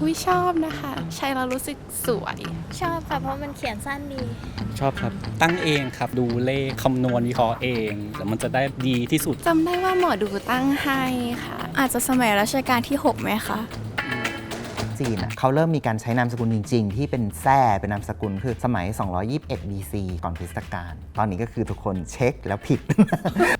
อุ้ยชอบนะคะ ใช้แล้วรู้สึกสวย ชอบค่ะ เพราะมันเขียนสั้นดี ชอบครับ ตั้งเองครับ ดูเลขคำนวณวิเคราะห์เองแล้วมันจะได้ดีที่สุดจำได้ว่าหมอดูตั้งให้ค่ะ อาจจะสมัยรัชกาลที่ 6 ไหมคะ จีนอะเขาเริ่มมีการใช้นามสกุลจริง ๆ ที่เป็นแท้เป็นนามสกุลคือสมัย 221 BC ก่อนคริสตกาลตอนนี้ก็คือทุกคนเช็คแล้วผิด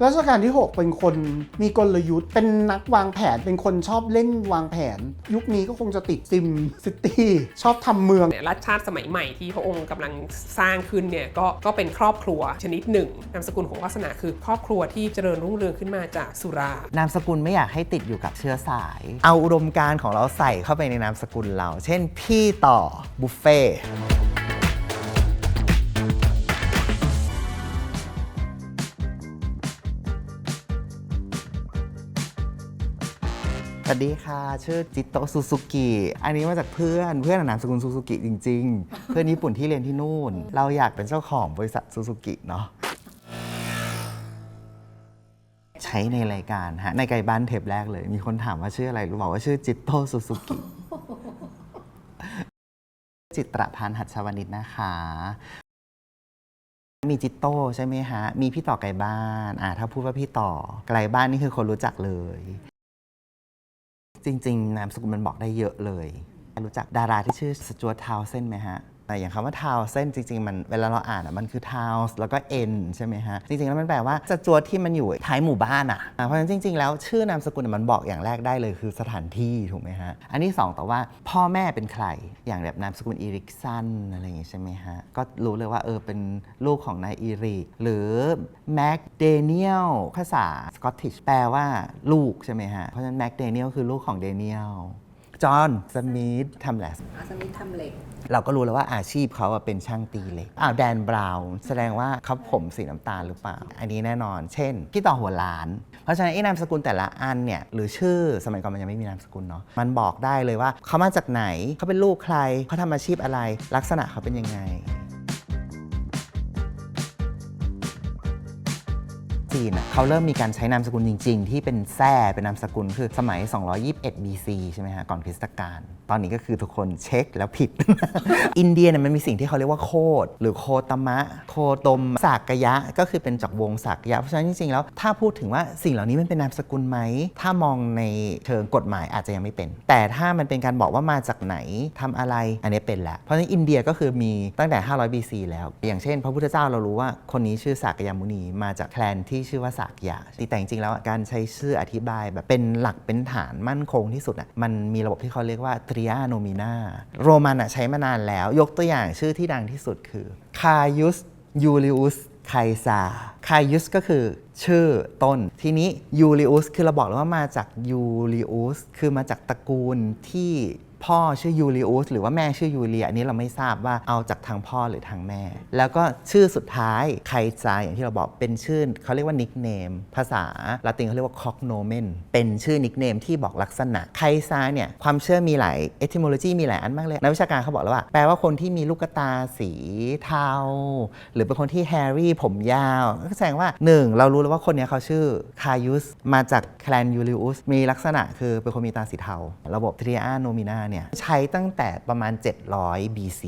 รัชกาลที่ 6 เป็นคนมีกลยุทธ์ เป็นนักวางแผนเป็นคนชอบเล่นวางแผน ยุคนี้ก็คงจะติดซิมซิตี้ชอบทำเมืองเนี่ยรัฐชาติสมัยใหม่ที่พระองค์กำลังสร้างขึ้นเนี่ยก็ก็เป็นครอบครัวชนิดหนึ่งนามสกุลของวาสนาคือครอบครัวที่เจริญรุ่งเรืองขึ้นมาจากสุรานามสกุลไม่อยากให้ติดอยู่กับเชื้อสาย เอาอุดมการณ์ของเราใส่เข้าไปในนามสกุลเรา เช่นพี่ต่อบุฟเฟ่สวัสดีค่ะ ชื่อจิตโตซูซูกิ อันนี้มาจากเพื่อนเพื่อนนามสกุลซูซูกิจริง ๆ เพื่อนญี่ปุ่นที่เรียนที่นู่น เราอยากเป็นเจ้าของบริษัทซูซูกิเนาะใช้ในรายการฮะในไกลบ้านเทปแรกเลย มีคนถามว่าชื่ออะไรรู้บอกว่าชื่อจิตโตซูซูกิ จิตรพันธ์หัตชวนิชนะคะ มีจิตโต้ใช่ไหมฮะ มีพี่ต่อไกลบ้านอ่าถ้าพูดว่าพี่ต่อไกลบ้านนี่คือคนรู้จักเลย จริง ๆ นามสกุลมันบอกได้เยอะเลย รู้จักดาราที่ชื่อสจวตทาวเซนไหมฮะ แต่อย่างคำว่าทาวเซนจริง ๆ มันเวลาเราอ่านอะมันคือทาวแล้วก็เอ็นใช่ไหมฮะ จริง ๆ แล้วมันแปลว่าสจวตที่มันอยู่ท้ายหมู่บ้านอะ เพราะฉะนั้นจริง ๆ แล้วชื่อนามสกุลมันบอกอย่างแรกได้เลยคือสถานที่ถูกไหมฮะ อันที่สองแต่ว่าพ่อแม่เป็นใคร อย่างแบบนามสกุลอีริกสันอะไรอย่างงี้ใช่ไหมฮะ ก็รู้เลยว่าเออเป็นลูกของนายอีริก หรือแม็กเดเนียลภาษาสกอตติชแปลว่าลูกใช่ไหมฮะ เพราะฉะนั้นแม็กเดเนียลคือลูกของเดเนียล จอห์นสมิธทำแหละสมิธทำเหล็ก เราก็รู้แล้วว่าอาชีพเขาอะเป็นช่างตีเหล็กอ้าวแดนบราวน์แสดงว่าเขาผมสีน้ำตาลหรือเปล่า อันนี้แน่นอน เช่นพี่ต่อหัวล้าน เพราะฉะนั้นไอ้นามสกุลแต่ละอันเนี่ยหรือชื่อสมัยก่อนมันยังไม่มีนามสกุลเนาะมันบอกได้เลยว่าเขามาจากไหนเขาเป็นลูกใครเขาทำอาชีพอะไร ลักษณะเขาเป็นยังไง จีนเขาเริ่มมีการใช้นามสกุลจริง ๆ ที่เป็นแท้เป็นนามสกุลคือสมัย 221 BC ใช่ไหมฮะก่อนคริสตกาลตอนนี้ก็คือทุกคนเช็คแล้วผิด อินเดียเนี่ยมันมีสิ่งที่เขาเรียกว่าโคดหรือโคตมะ โคตมสากยะ ก็คือเป็นจากวงสากยะ เพราะฉะนั้นจริงๆแล้วถ้าพูดถึงว่าสิ่งเหล่านี้มันเป็นนามสกุลไหม ถ้ามองในเชิงกฎหมายอาจจะยังไม่เป็น แต่ถ้ามันเป็นการบอกว่ามาจากไหนทำอะไรอันนี้เป็นแล้วเพราะฉะนั้นอินเดียก็คือมีตั้งแต่ 500 BC แล้ว อย่างเช่น พระพุทธเจ้าเรารู้ว่าคนนี้ชื่อสากยมุนีมาจากแคลนที่ที่ชื่อว่าสากยะแต่จริงๆแล้วการใช้ชื่ออธิบายแบบเป็นหลักเป็นฐานมั่นคงที่สุดอะมันมีระบบที่เขาเรียกว่าทริอาโนมินาโรมันอะใช้มานานแล้ว ยกตัวอย่างชื่อที่ดังที่สุดคือคายุสยูลิอุสไคซาคายุสก็คือชื่อต้น ทีนี้ยูลิอุสคือเราบอกแล้วว่ามาจากยูลิอุสคือมาจากตระกูลที่ พ่อชื่อยูลิอุสหรือว่าแม่ชื่อยูเลียอันนี้เราไม่ทราบว่าเอาจากทางพ่อหรือทางแม่ แล้วก็ชื่อสุดท้ายไคซาอย่างที่เราบอกเป็นชื่อเขาเรียกว่านิกเนมภาษาละตินเขาเรียกว่าคอกโนเมนเป็นชื่อนิกเนมที่บอกลักษณะไคซาเนี่ยความเชื่อมีหลายเอทิโมโลจีมีหลายอันมากเลยนักวิชาการเขาบอกแล้วว่าแปลว่าคนที่มีลูกตาสีเทาหรือเป็นคนที่แฮร์รี่ผมยาวก็แสดงว่า 1 เรารู้แล้วว่าคนนี้เขาชื่อคายุสมาจากแคลนยูลิอุสมีลักษณะคือเป็นคนมีตาสีเทาระบบทริอาโนมินาเนี่ยใช้ตั้งแต่ประมาณ 700 BC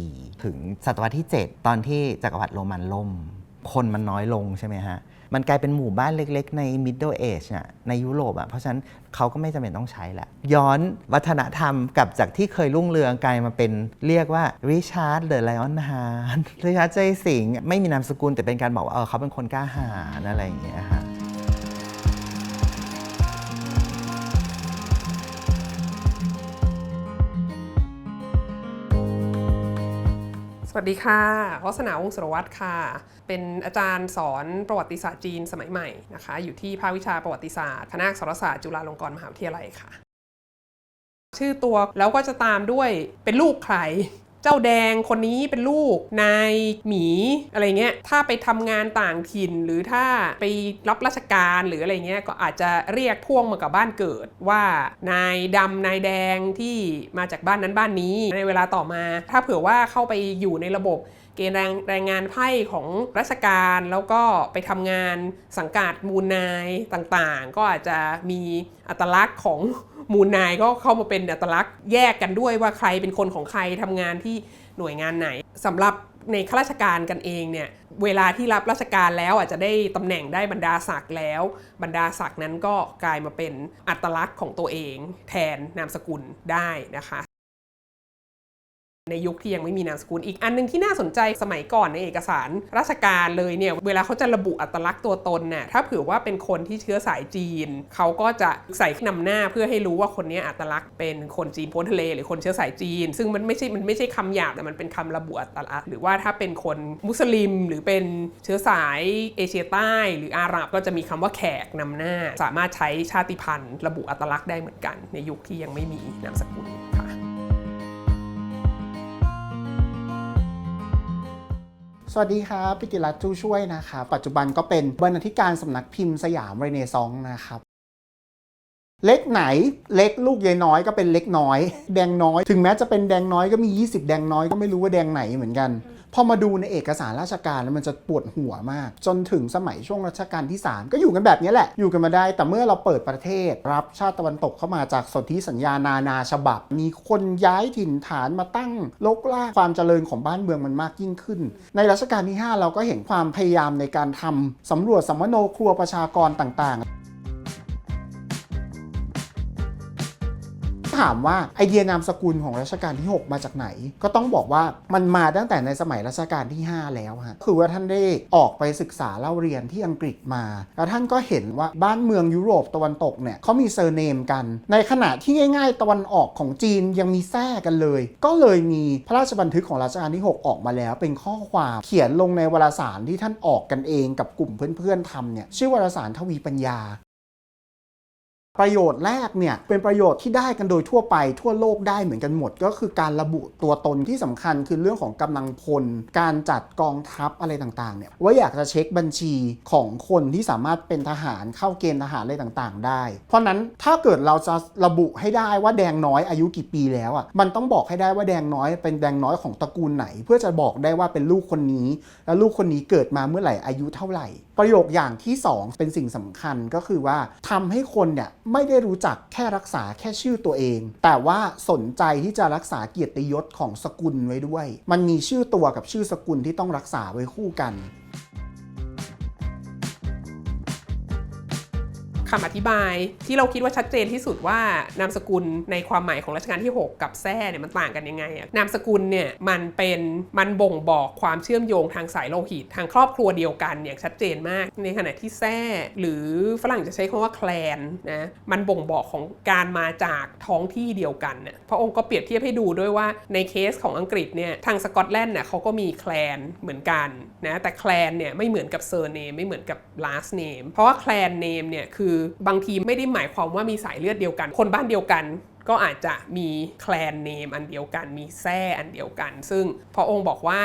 ถึงศตวรรษที่ 7 ตอนที่จักรวรรดิโรมันล่ม คนมันน้อยลงใช่ไหมฮะ มันกลายเป็นหมู่บ้านเล็กๆ ใน Middle Age น่ะในยุโรปอะเพราะฉะนั้นเขาก็ไม่จำเป็นต้องใช้ละย้อนวัฒนธรรมกลับจากที่เคยรุ่งเรืองกลายมาเป็นเรียกว่าริชาร์ดเดอะไลออนฮาร์ดริชาร์ดใจสิงไม่มีนามสกุลแต่เป็นการบอกว่าเออเขาเป็นคนกล้าหาญอะไรอย่างเงี้ยฮะ สวัสดีค่ะวัฒนาวงศรวัตรค่ะ เป็นอาจารย์สอนประวัติศาสตร์จีนสมัยใหม่นะคะ อยู่ที่ภาควิชาประวัติศาสตร์ คณะอักษรศาสตร์จุฬาลงกรณ์มหาวิทยาลัยค่ะ ชื่อตัวแล้วก็จะตามด้วยเป็นลูกใคร เจ้าแดงคนนี้เป็นลูกนายหมีอะไรเงี้ยถ้าไปทำงานต่างถิ่นหรือถ้าไปรับราชการหรืออะไรเงี้ยก็อาจจะเรียกพ่วงมากับบ้านเกิดว่านายดำนายแดงที่มาจากบ้านนั้นบ้านนี้ในเวลาต่อมา ถ้าเผื่อว่าเข้าไปอยู่ในระบบ เกณฑ์แรงแรงงานไพ่ของราชการแล้วก็ไปทำงานสังกัดมูลนายต่างๆ ก็อาจจะมีอัตลักษณ์ของมูลนายก็เข้ามาเป็นอัตลักษณ์แยกกันด้วยว่าใครเป็นคนของใครทำงานที่หน่วยงานไหนสำหรับในข้าราชการกันเองเนี่ยเวลาที่รับราชการแล้วอาจจะได้ตำแหน่งได้บรรดาศักดิ์แล้ว บรรดาศักดิ์นั้นก็กลายมาเป็นอัตลักษณ์ของตัวเอง แทนนามสกุลได้นะคะ ในยุคที่ยังไม่มีนามสกุลอีกอันหนึงที่น่าสนใจสมัยก่อนในเอกสารราชการเลยเนี่ยเวลาเขาจะระบุอัตลักษณ์ตัวตนน่ะถ้าเผื่อว่าเป็นคนที่เชื้อสายจีน เขาก็จะใส่นำหน้าเพื่อให้รู้ว่าคนนี้อัตลักษณ์เป็นคนจีนพ้นทะเล หรือคนเชื้อสายจีน ซึ่งมันไม่ใช่มันไม่ใช่คำหยาบแต่มันเป็นคำระบุอัตลักษณ์หรือว่าถ้าเป็นคนมุสลิม หรือเป็นเชื้อสายเอเชียใต้ หรืออาหรับก็จะมีคำว่าแขกนำหน้า สามารถใช้ชาติพันธุ์ ระบุอัตลักษณ์ได้เหมือนกัน ในยุคที่ยังไม่มีนามสกุลค่ะ สวัสดีครับปิติรัตจูช่วยนะครับปัจจุบันก็เป็นบรรณาธิการสำนักพิมพ์สยามเรเนซองส์นะครับเล็กไหนเล็กลูกยายน้อยก็เป็นเล็กน้อย แดงน้อย ถึงแม้จะเป็นแดงน้อยก็มี 20 แดงน้อยก็ไม่รู้ว่าแดงไหนเหมือนกัน พอมาดูในเอกสารราชการแล้วมันจะปวดหัวมาก จนถึงสมัยช่วงรัชกาลที่ 3 ก็อยู่กันแบบนี้แหละ อยู่กันมาได้ แต่เมื่อเราเปิดประเทศ รับชาติตะวันตกเข้ามาจากสนธิสัญญานานาฉบับ มีคนย้ายถิ่นฐานมาตั้งลกลากความเจริญของบ้านเมืองมันมากยิ่งขึ้น ในรัชกาลที่ 5 เราก็เห็นความพยายามในการทำสำรวจสัมมโนครัวประชากรต่างๆ ถามว่าไอเดียนามสกุลของรัชกาลที่ 6 มาจากไหน ก็ต้องบอกว่ามันมาตั้งแต่ในสมัยรัชกาลที่ 5 แล้วฮะคือว่าท่านได้ออกไปศึกษาเล่าเรียนที่อังกฤษมา แล้วท่านก็เห็นว่าบ้านเมืองยุโรปตะวันตกเนี่ยเขามีเซอร์เนมกัน ในขณะที่ง่าย ๆ ตะวันออกของจีนยังมีแทร่กันเลย ก็เลยมีพระราชบันทึกของรัชกาลที่ 6 ออกมาแล้ว เป็นข้อความเขียนลงในวารสารที่ท่านออกกันเองกับกลุ่มเพื่อนๆทำเนี่ยชื่อวารสารทวีปัญญา ประโยชน์แรกเนี่ยเป็นประโยชน์ที่ได้กันโดยทั่วไปทั่วโลกได้เหมือนกันหมด ก็คือการระบุตัวตนที่สำคัญคือเรื่องของกำลังพล การจัดกองทัพอะไรต่างๆเนี่ยว่าอยากจะเช็คบัญชีของคนที่สามารถเป็นทหารเข้าเกณฑ์ทหารอะไรต่างๆ ได้ เพราะนั้นถ้าเกิดเราจะระบุให้ได้ว่าแดงน้อยอายุกี่ปีแล้วอะมันต้องบอกให้ได้ว่าแดงน้อยเป็นแดงน้อยของตระกูลไหน เพื่อจะบอกได้ว่าเป็นลูกคนนี้ แล้วลูกคนนี้เกิดมาเมื่อไหร่อายุเท่าไหร่ ประโยคอย่างที่ 2 เป็นสิ่งสำคัญก็คือว่าทำให้คนเนี่ยไม่ได้รู้จักแค่รักษาแค่ชื่อตัวเอง แต่ว่าสนใจที่จะรักษาเกียรติยศของสกุลไว้ด้วย มันมีชื่อตัวกับชื่อสกุลที่ต้องรักษาไว้คู่กัน คำอธิบาย ที่เราคิดว่าชัดเจนที่สุดว่านามสกุลในความหมายของรัชกาลที่ 6 กับแท้เนี่ยมันต่างกันยังไงอะนามสกุลเนี่ยมันเป็นมันบ่งบอกความเชื่อมโยงทางสายโลหิต ทางครอบครัวเดียวกันอย่างชัดเจนมาก ในขณะที่แท้หรือฝรั่งจะใช้คำว่าแคลนนะมันบ่งบอกของการมาจากท้องที่เดียวกันน่ะพระองค์ก็เปรียบเทียบให้ดูด้วยว่าในเคสของอังกฤษเนี่ยทางสกอตแลนด์เนี่ยเขาก็มีแคลนเหมือนกันนะแต่แคลนเนี่ยไม่เหมือนกับเซอร์เนมไม่เหมือนกับ last name เพราะว่าแคลนเนมเนี่ยคือบางทีไม่ได้หมายความว่ามีสายเลือดเดียวกัน คนบ้านเดียวกันก็อาจจะมีแคลนเนมอันเดียวกัน มีแท้อันเดียวกัน ซึ่งพระองค์บอกว่า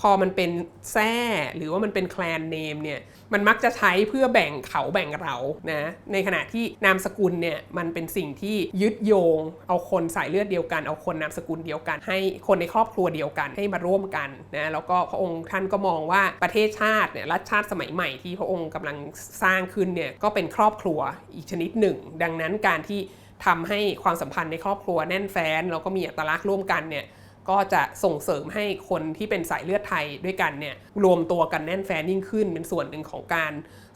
พอมันเป็นแท้หรือว่ามันเป็นแคลนเนมเนี่ย มันมักจะใช้เพื่อแบ่งเขาแบ่งเรานะในขณะที่นามสกุลเนี่ยมันเป็นสิ่งที่ยึดโยง เอาคนสายเลือดเดียวกัน เอาคนนามสกุลเดียวกัน ให้คนในครอบครัวเดียวกันให้มาร่วมกันนะแล้วก็พระองค์ท่านก็มองว่าประเทศชาติเนี่ยรัฐชาติสมัยใหม่ที่พระองค์กำลังสร้างขึ้นเนี่ยก็เป็นครอบครัวอีกชนิดหนึ่ง ดังนั้นการที่ทำให้ความสัมพันธ์ในครอบครัวแน่นแฟ้นแล้วก็มีอัตลักษณ์ร่วมกันเนี่ย ก็จะส่งเสริมให้คนที่เป็นสายเลือดไทยด้วยกันเนี่ยรวมตัวกันแน่นแฟนยิ่งขึ้น เป็นส่วนหนึ่งของการ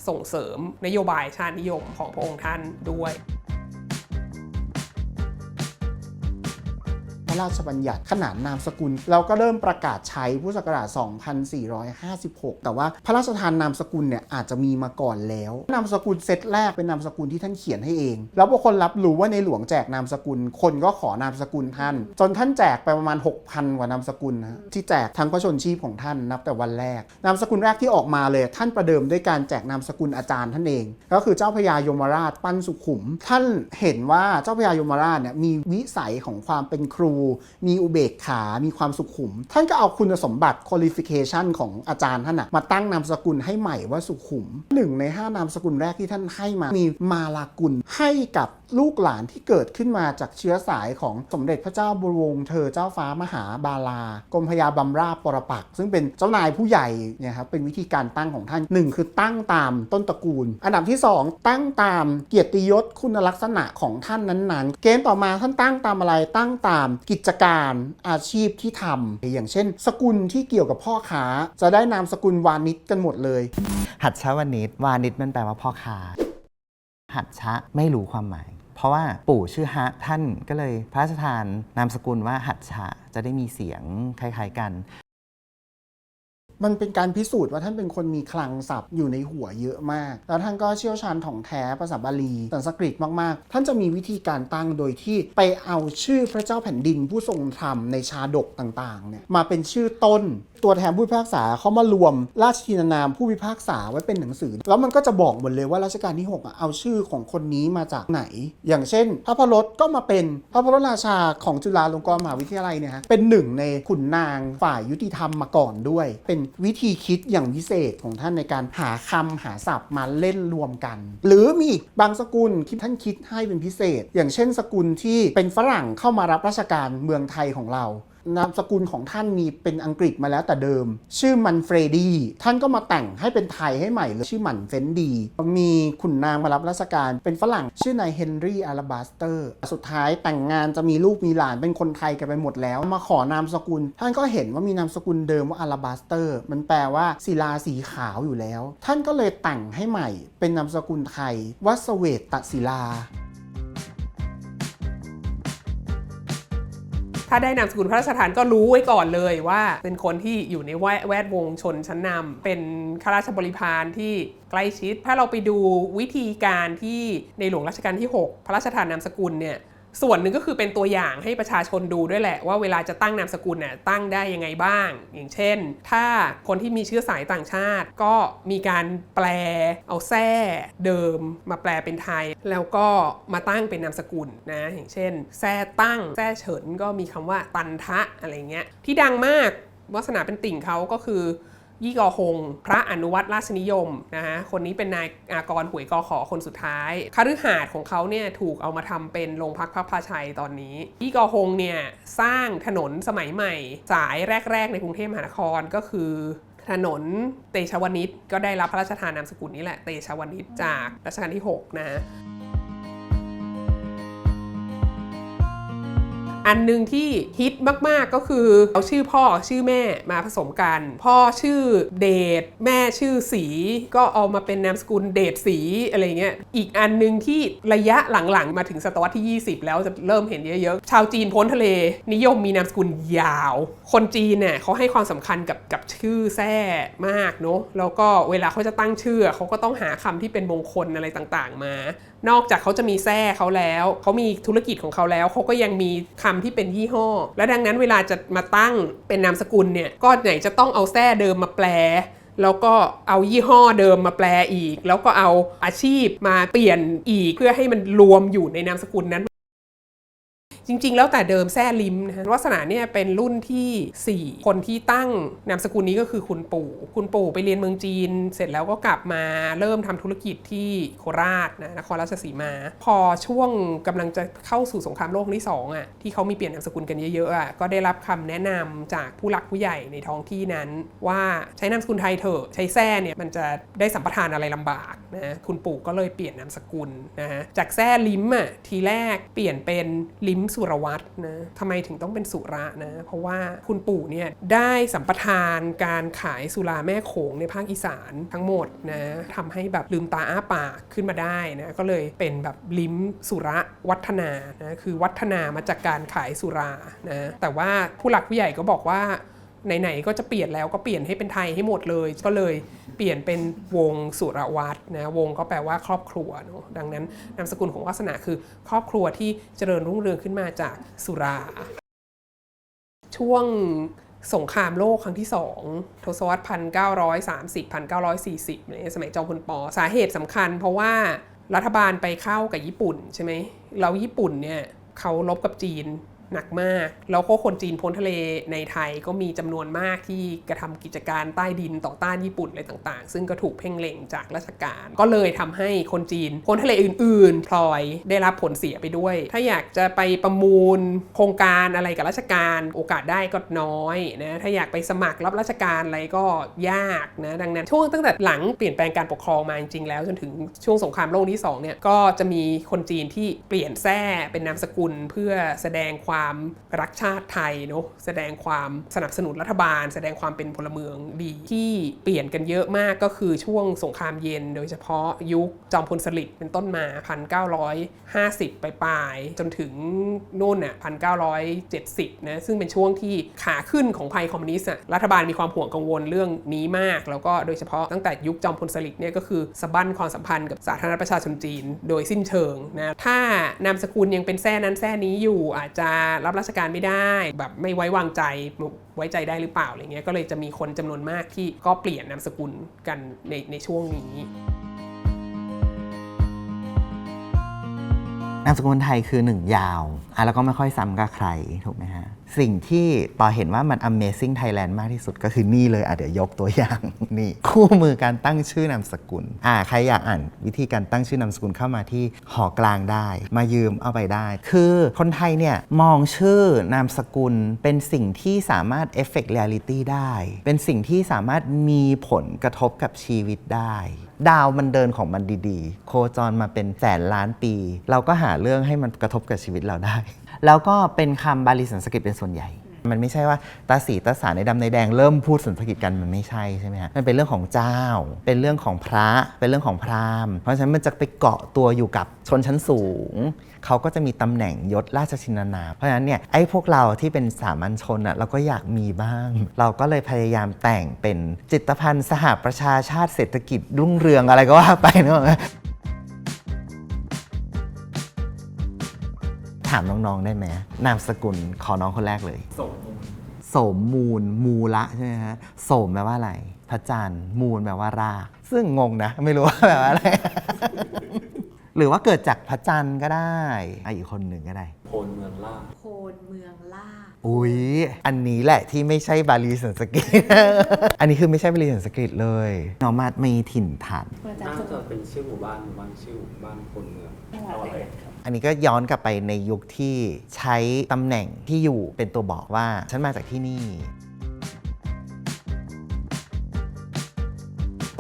ส่งเสริมนโยบายชาตินิยมของพระองค์ท่านด้วย ระราชบัญญัติขนานนามสกุล เราก็เริ่มประกาศใช้พุทธศักราช 2456 แต่ว่าพระราชทานนามสกุลเนี่ยอาจจะมีมาก่อนแล้ว นามสกุลเซตแรกเป็นนามสกุลที่ท่านเขียนให้เอง แล้วพอคนรับรู้ว่าในหลวงแจกนามสกุล คนก็ขอนามสกุลท่าน จนท่านแจกไปประมาณ 6,000 กว่านามสกุลนะที่แจกทั้งพระชนชีพของท่านนับแต่วันแรก นามสกุลแรกที่ออกมาเลย ท่านประเดิมด้วยการแจกนามสกุลอาจารย์ท่านเอง ก็คือเจ้าพระยายมราชปั้นสุขุม ท่านเห็นว่าเจ้าพระยายมราชเนี่ยมีวิสัยของความเป็นครูมีอุเบกขา มีความสุขุม ท่านก็เอาคุณสมบัติ qualification ของอาจารย์ท่านอะมาตั้งนามสกุลให้ใหม่ว่าสุขุมหนึ่งในห้านามสกุลแรกที่ท่านให้มา มีมาลากุลให้กับ ลูกหลานที่เกิดขึ้นมาจากเชื้อสายของสมเด็จพระเจ้าบรวงศ์เธอเจ้าฟ้ามหาบาลากรมพยาบำราชปรปัก ซึ่งเป็นเจ้านายผู้ใหญ่เนี่ยครับเป็นวิธีการตั้งของท่านหนึ่งคือตั้งตามต้นตระกูล อันดับที่สองตั้งตามเกียรติยศคุณลักษณะของท่านนั้นๆ เกณฑ์ต่อมาท่านตั้งตามอะไรตั้งตามกิจการอาชีพที่ทำอย่างเช่น สกุลที่เกี่ยวกับพ่อค้า จะได้นามสกุลวานิชกันหมดเลย หัดชาวานิชวานิชมันแปลว่าพ่อค้าหัดชะไม่รู้ความหมาย เพราะว่าปู่ชื่อฮะท่านก็เลยพระราชทานนามสกุลว่าหัดชะจะได้มีเสียงคล้ายๆกัน มันเป็นการพิสูจน์ว่าท่านเป็นคนมีคลังศัพท์อยู่ในหัวเยอะมาก แล้วท่านก็เชี่ยวชาญถ่องแท้ภาษาบาลีสันสกฤตมาก ๆ ท่านจะมีวิธีการตั้งโดยที่ไปเอาชื่อพระเจ้าแผ่นดินผู้ทรงธรรมในชาดกต่าง ๆ เนี่ยมาเป็นชื่อต้น ตัวแทนผู้พิพากษาเขามารวมราชทินานามผู้พิพากษาไว้เป็นหนังสือ แล้วมันก็จะบอกหมดเลยว่ารัชกาลที่6เอาชื่อของคนนี้มาจากไหน อย่างเช่น พระพรตก็มาเป็นพระพรตราชาของจุฬาลงกรณ์มหาวิทยาลัยเนี่ยฮะเป็นหนึ่งในขุนนางฝ่ายยุติธรรมมาก่อนด้วยเป็นวิธีคิดอย่างพิเศษของท่านในการหาคำหาศัพท์มาเล่นรวมกัน หรือมีอีกบางสกุลที่ท่านคิดให้เป็นพิเศษ อย่างเช่น สกุลที่เป็นฝรั่งเข้ามารับราชการเมืองไทยของเรา นามสกุลของท่านมีเป็นอังกฤษมาแล้วแต่เดิม ชื่อมันเฟรดีท่านก็มาแต่งให้เป็นไทยให้ใหม่เลยชื่อหมันเฟนดี มีขุนนางมารับราชการเป็นฝรั่งชื่อนายเฮนรี่อาราบัสเตอร์สุดท้ายแต่งงานจะมีลูกมีหลานเป็นคนไทยกันไปหมดแล้ว มาขอนามสกุล ท่านก็เห็นว่ามีนามสกุลเดิมว่าอาราบัสเตอร์ มันแปลว่าศิลาสีขาวอยู่แล้ว ท่านก็เลยแต่งให้ใหม่ เป็นนามสกุลไทยวัสเวตตศิลา ถ้าได้นามสกุลพระราชทานก็รู้ไว้ก่อนเลยว่า เป็นคนที่อยู่ในแวแวดวงชนชั้นนำเป็นข้าราชบริพารที่ใกล้ชิด ถ้าเราไปดูวิธีการที่ในหลวงรัชกาลที่ 6 พระราชทานนามสกุลเนี่ย ส่วนหนึ่งก็คือเป็นตัวอย่างให้ประชาชนดูด้วยแหละ ว่าเวลาจะตั้งนามสกุลเนี่ยตั้งได้ยังไงบ้าง อย่างเช่น ถ้าคนที่มีเชื้อสายต่างชาติ ก็มีการแปลเอาแท้เดิมมาแปลเป็นไทย แล้วก็มาตั้งเป็นนามสกุลนะอย่างเช่นแท้ตั้งแท้เฉินก็มีคำว่าตันทะอะไรเงี้ยที่ดังมากวาสนาเป็นติ่งเขาก็คือ ยี่กอฮงพระอนุวัตรราชนิยมนะฮะคนนี้เป็นนายอากรหวยกอขอคนสุดท้ายคฤหาสน์ของเขาเนี่ยถูกเอามาทำเป็นโรงพักพระพาชัยตอนนี้ยี่กอฮงเนี่ยสร้างถนนสมัยใหม่ สายแรก ๆ ในกรุงเทพมหานครก็คือถนนเตชะวนิชก็ได้รับพระราชทานนามสกุลนี้แหละเตชะวนิชจากรัชกาลที่ 6 นะ อันหนึ่งที่ฮิตมากๆก็คือเอาชื่อพ่อชื่อแม่มาผสมกัน พ่อชื่อเดชแม่ชื่อสี ก็เอามาเป็นนามสกุลเดชสีอะไรเงี้ยอีกอันหนึ่งที่ระยะหลังๆ มาถึงศตวรรษที่ 20 แล้วจะเริ่มเห็นเยอะๆ ชาวจีนพ้นทะเล นิยมมีนามสกุลยาว คนจีนเนี่ยเขาให้ความสำคัญกับกับชื่อแท้มากเนาะแล้วก็เวลาเขาจะตั้งชื่อเขาก็ต้องหาคำที่เป็นมงคลอะไรต่างๆมา นอกจากเขาจะมีแท้เขาแล้ว เขามีธุรกิจของเขาแล้วเขาก็ยังมีคาที่เป็นยี่ห้อ และดังนั้นเวลาจะมาตั้งเป็นนามสกุลเนี่ยก็ไหนจะต้องเอาแท้เดิมมาแปลแล้วก็เอายี่ห้อเดิมมาแปลอีก แล้วก็เอาอาชีพมาเปลี่ยนอีกเพื่อให้มันรวมอยู่ในนามสกุลนั้น จริง ๆ แล้วแต่เดิมแซ่ลิมนะฮะวัสนาเนี่ยเป็นรุ่นทีสี่ 4 คนที่ตั้งนามสกุลนี้ก็คือคุณปู่ คุณปู่ไปเรียนเมืองจีน เสร็จแล้วก็กลับมาเริ่มทำธุรกิจที่โคราชนะนครราชสีมา พอช่วงกำลังจะเข้าสู่สงครามโลกที่2อะที่เขามีเปลี่ยนนามสกุลกันเยอะๆอะก็ได้รับคำแนะนำจากผู้หลักผู้ใหญ่ในท้องที่นั้น ว่าใช้นามสกุลไทยเถอะใช้แซ่เนี่ยมันจะได้สัมปทานอะไรลำบากนะคุณปู่ก็เลยเปลี่ยนนามสกุลนะฮะจากแซ่ลิมอะทีแรกเปลี่ยนเป็นลิมสุรวัตรนะทำไมถึงต้องเป็นสุระนะ เพราะว่าคุณปู่เนี่ยได้สัมปทานการขายสุราแม่โขงในภาคอีสานทั้งหมดนะทำให้แบบลืมตาอ้าปากขึ้นมาได้นะ ก็เลยเป็นแบบลิ้มสุระวัฒนานะ คือวัฒนามาจากการขายสุรานะ แต่ว่าผู้หลักผู้ใหญ่ก็บอกว่า ไหนๆก็จะเปลี่ยนแล้วก็เปลี่ยนให้เป็นไทยให้หมดเลย ก็เลยเปลี่ยนเป็นวงสุรวัตรนะวงก็แปลว่าครอบครัวเนาะดังนั้นนามสกุลของวาสนาคือ ครอบครัวที่เจริญรุ่งเรืองขึ้นมาจากสุรา ช่วงสงครามโลกครั้งที่ 2 ทศวรรษ 1930 1940เนี่ยสมัยจอมพลปอสาเหตุสำคัญ เพราะว่ารัฐบาลไปเข้ากับญี่ปุ่นใช่ไหมแล้วญี่ปุ่นเนี่ยเขาลบกับจีน หนักมาก แล้วก็คนจีนพ้นทะเลในไทยก็มีจำนวนมากที่กระทำกิจการใต้ดินต่อต้านญี่ปุ่นอะไรต่างๆ ซึ่งก็ถูกเพ่งเล็งจากราชการ ก็เลยทำให้คนจีนพ้นทะเลอื่นๆพลอยได้รับผลเสียไปด้วย ถ้าอยากจะไปประมูลโครงการอะไรกับราชการโอกาสได้ก็น้อยนะถ้าอยากไปสมัครรับราชการอะไรก็ยากนะดังนั้นช่วงตั้งแต่หลังเปลี่ยนแปลงการปกครองมาจริงๆแล้ว จนถึงช่วงสงครามโลกที่สองเนี่ยก็จะมีคนจีนที่เปลี่ยนแท้เป็นนามสกุลเพื่อแสดงความรักชาติไทยเนาะแสดงความสนับสนุนรัฐบาล แสดงความเป็นพลเมืองดี ที่เปลี่ยนกันเยอะมากก็คือช่วงสงครามเย็น โดยเฉพาะยุคจอมพลสฤษดิ์เป็นต้นมา 1950 ไปปลายจนถึงนู่นน่ะ1970 นะ ซึ่งเป็นช่วงที่ขาขึ้นของภัยคอมมิวนิสต์รัฐบาลมีความห่วงกังวลเรื่องนี้มาก แล้วก็โดยเฉพาะตั้งแต่ยุคจอมพลสฤษดิ์เนี่ยก็คือสะบั้นความสัมพันธ์กับสาธารณรัฐประชาชนจีน โดยสิ้นเชิงนะถ้านามสกุลยังเป็นแท้นั้นแท้นี้อยู่อาจจะรับราชการไม่ได้ แบบไม่ไว้วางใจไว้ใจได้หรือเปล่าอะไรเงี้ยก็เลยจะมีคนจำนวนมากที่ก็เปลี่ยนนามสกุลกันในในช่วงนี้นามสกุลไทยคือหนึ่งยาวอะแล้วก็ไม่ค่อยซ้ำกับใครถูกไหมฮะ สิ่งที่ต่อเห็นว่ามัน Amazing Thailand มากที่สุดก็คือนี่เลยอะเดี๋ยวยกตัวอย่าง นี่ คู่มือการตั้งชื่อนามสกุลอ่าใครอยากอ่านวิธีการตั้งชื่อนามสกุลเข้ามาที่หอกลางได้ มายืมเอาไปได้ คือคนไทยเนี่ยมองชื่อนามสกุลเป็นสิ่งที่สามารถ Effect Reality ได้ เป็นสิ่งที่สามารถมีผลกระทบกับชีวิตได้ดาวมันเดินของมันดีๆ โคจรมาเป็นแสนล้านปี เราก็หาเรื่องให้มันกระทบกับชีวิตเราได้ แล้วก็เป็นคำบาลีสันสกฤตเป็นส่วนใหญ่ มันไม่ใช่ว่าตาสีตาสาในดำในแดงเริ่มพูดสันสกฤตกันมันไม่ใช่ใช่ไหมฮะมันเป็นเรื่องของเจ้า เป็นเรื่องของพระเป็นเรื่องของพราหมณ์เพราะฉะนั้นมันจะไปเกาะตัวอยู่กับชนชั้นสูงเขาก็จะมีตำแหน่งยศราชชินนา เพราะฉะนั้นเนี่ยไอ้พวกเราที่เป็นสามัญชนอะเราก็อยากมีบ้าง เราก็เลยพยายามแต่งเป็นจิตภัณฑ์สหประชาชาติเศรษฐกิจรุ่งเรืองอะไรก็ว่าไปเนอะ ถามน้องๆได้ไหมนามสกุลขอน้องคนแรกเลยโสมมูลมูละใช่ไหมฮะโสมแปลว่าอะไร พระจันทร์มูลแปลว่าราก ซึ่งงงนะ ไม่รู้ว่าแปลว่าอะไร หรือว่าเกิดจากพระจันทร์ก็ได้อะอีกคนหนึ่งก็ได้ โพนเมืองล่า โพนเมืองล่า อุ๊ย อันนี้แหละที่ไม่ใช่บาลีสันสกฤต อันนี้คือไม่ใช่บาลีสันสกฤตเลยน้องมาดมีถิ่นฐาน น่าจะเป็นชื่อหมู่บ้านหมู่บ้านชื่อหมู่บ้านโพนเมืองจังหวัดร้อยเอ็ดครับ อันนี้ก็ย้อนกลับไปในยุคที่ใช้ตำแหน่งที่อยู่เป็นตัวบอกว่าฉันมาจากที่นี่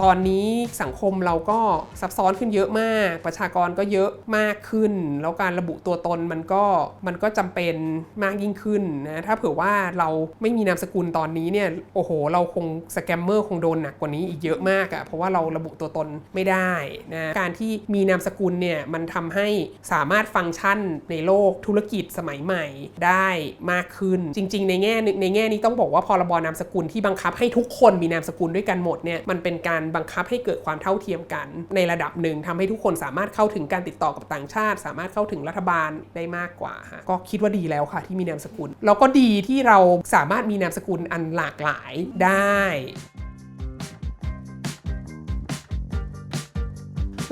ตอนนี้สังคมเราก็ซับซ้อนขึ้นเยอะมาก ประชากรก็เยอะมากขึ้น แล้วการระบุตัวตนมันก็มันก็จำเป็นมากยิ่งขึ้นนะถ้าเผื่อว่าเราไม่มีนามสกุลตอนนี้เนี่ยโอ้โห เราคงสแกมเมอร์คงโดนหนักกว่านี้อีกเยอะมากอะ่ะเพราะว่าเราระบุตัวตนไม่ได้นะการที่มีนามสกุลเนี่ยมันทำให้สามารถฟังก์ชันในโลกธุรกิจสมัยใหม่ได้มากขึ้น จริง ๆ ในแง่นึงในแง่นี้ต้องบอกว่าพรบนามสกุลที่บังคับให้ทุกคนมีนามสกุลด้วยกันหมดเนี่ยมันเป็นการบังคับให้เกิดความเท่าเทียมกัน ในระดับหนึ่งทำให้ทุกคนสามารถเข้าถึงการติดต่อกับต่างชาติ สามารถเข้าถึงรัฐบาลได้มากกว่าก็คิดว่าดีแล้วค่ะที่มีนามสกุลแล้วก็ดีที่เราสามารถมีนามสกุลอันหลากหลายได้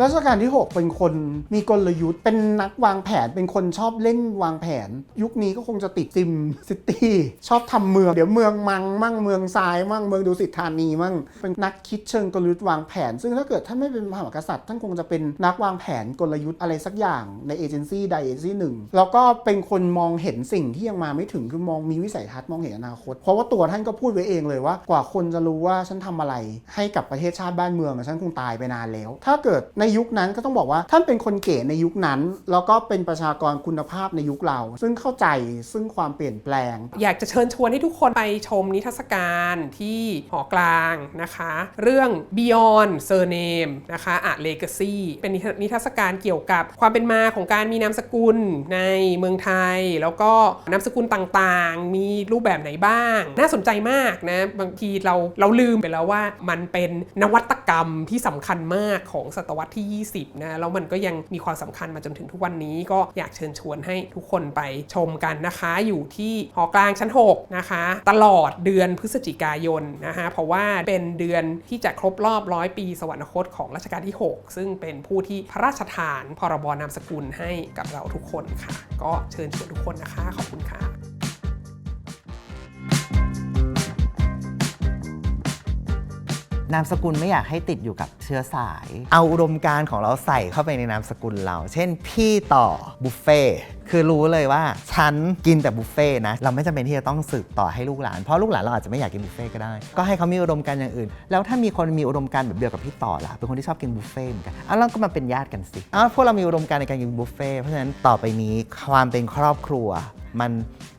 รัชกาลที่ 6 เป็นคนมีกลยุทธ์ เป็นนักวางแผน เป็นคนชอบเล่นวางแผน ยุคนี้ก็คงจะติดซิมซิตี้ชอบทำเมือง เดี๋ยวเมืองมังมั่งเมืองทรายมั่งเมืองดุสิตธานีมั่งเป็นนักคิดเชิงกลยุทธ์วางแผน ซึ่งถ้าเกิดท่านไม่เป็นมหากษัตริย์ท่านคงจะเป็นนักวางแผนกลยุทธ์อะไรสักอย่างในเอเจนซี่ใดเอเจนซี่หนึ่งแล้วก็เป็นคนมองเห็นสิ่งที่ยังมาไม่ถึงคือมองมีวิสัยทัศน์มองเห็นอนาคต เพราะว่าตัวท่านก็พูดไว้เองเลยว่ากว่าคนจะรู้ว่าฉันทำอะไรให้กับประเทศชาติบ้านเมืองฉันคงตายไปนานแล้ว ถ้าเกิดในยุคนั้นก็ต้องบอกว่าท่านเป็นคนเก๋ในยุคนั้น แล้วก็เป็นประชากรคุณภาพในยุคเรา ซึ่งเข้าใจซึ่งความเปลี่ยนแปลง อยากจะเชิญชวนให้ทุกคนไปชมนิทรรศการที่หอกลางนะคะ เรื่อง Beyond Surname นะคะ A Legacy เป็นนิทรรศการเกี่ยวกับความเป็นมาของการมีนามสกุลในเมืองไทย แล้วก็นามสกุลต่างๆ มีรูปแบบไหนบ้าง น่าสนใจมากนะ บางทีเราเราลืมไปแล้วว่ามันเป็นนวัตกรรมที่สำคัญมากของศตวรรษที่ 20 นะแล้วมันก็ยังมีความสำคัญมาจนถึงทุกวันนี้ ก็อยากเชิญชวนให้ทุกคนไปชมกันนะคะ อยู่ที่หอกลางชั้น 6 นะคะ ตลอดเดือนพฤศจิกายนนะคะเพราะว่าเป็นเดือนที่จะครบรอบร้อยปี สวรรคตของรัชกาลที่ 6 ซึ่งเป็นผู้ที่พระราชทานพรบนามสกุลให้กับเราทุกคนค่ะ ก็เชิญชวนทุกคนนะคะ ขอบคุณค่ะ นามสกุลไม่อยากให้ติดอยู่กับเชื้อสาย เอาอุดมการณ์ของเราใส่เข้าไปในนามสกุลเรา เช่นพี่ต่อบุฟเฟ่คือรู้เลยว่าฉันกินแต่บุฟเฟ่นะเราไม่จำเป็นที่จะต้องสืบต่อให้ลูกหลานเพราะลูกหลานเราอาจจะไม่อยากกินบุฟเฟ่ก็ได้ ก็ให้เขามีอุดมการณ์อย่างอื่น แล้วถ้ามีคนมีอุดมการณ์แบบเดียวกับพี่ต่อล่ะเป็นคนที่ชอบกินบุฟเฟ่เหมือนกันอ้าวเราก็มาเป็นญาติกันสิอ้าวพวกเรามีอุดมการณ์ในการกินบุฟเฟ่เพราะฉะนั้นต่อไปนี้ความเป็นครอบครัว มัน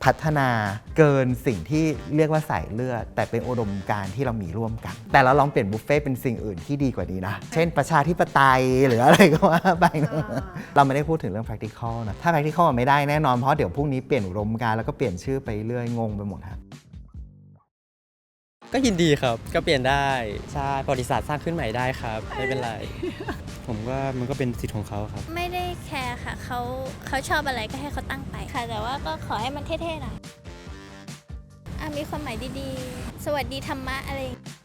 พัฒนาเกินสิ่งที่เรียกว่าสายเลือด แต่เป็นอุดมการณ์ที่เรามีร่วมกัน แต่เราลองเปลี่ยนบุฟเฟ่ต์เป็นสิ่งอื่นที่ดีกว่านี้นะ เช่นประชาธิปไตยหรืออะไรก็ว่าไปนะเราไม่ได้พูดถึงเรื่อง practical นะถ้า practical มันไม่ได้แน่นอนเพราะเดี๋ยวพรุ่งนี้เปลี่ยนอุดมการณ์แล้วก็เปลี่ยนชื่อไปเรื่อยงงไปหมดครับ ก็ยินดีครับ ก็เปลี่ยนได้ใช่ประวัติศาสตร์สร้างขึ้นใหม่ได้ครับ ไม่เป็นไร ผมว่ามันก็เป็นสิทธิ์ของเขาครับ ไม่ได้แคร์ค่ะเขาเขาชอบอะไรก็ให้เขาตั้งไปค่ะ แต่ว่าก็ขอให้มันเท่ๆหน่อยอะมีความหมายดีๆ สวัสดีธรรมะอะไรอย่าง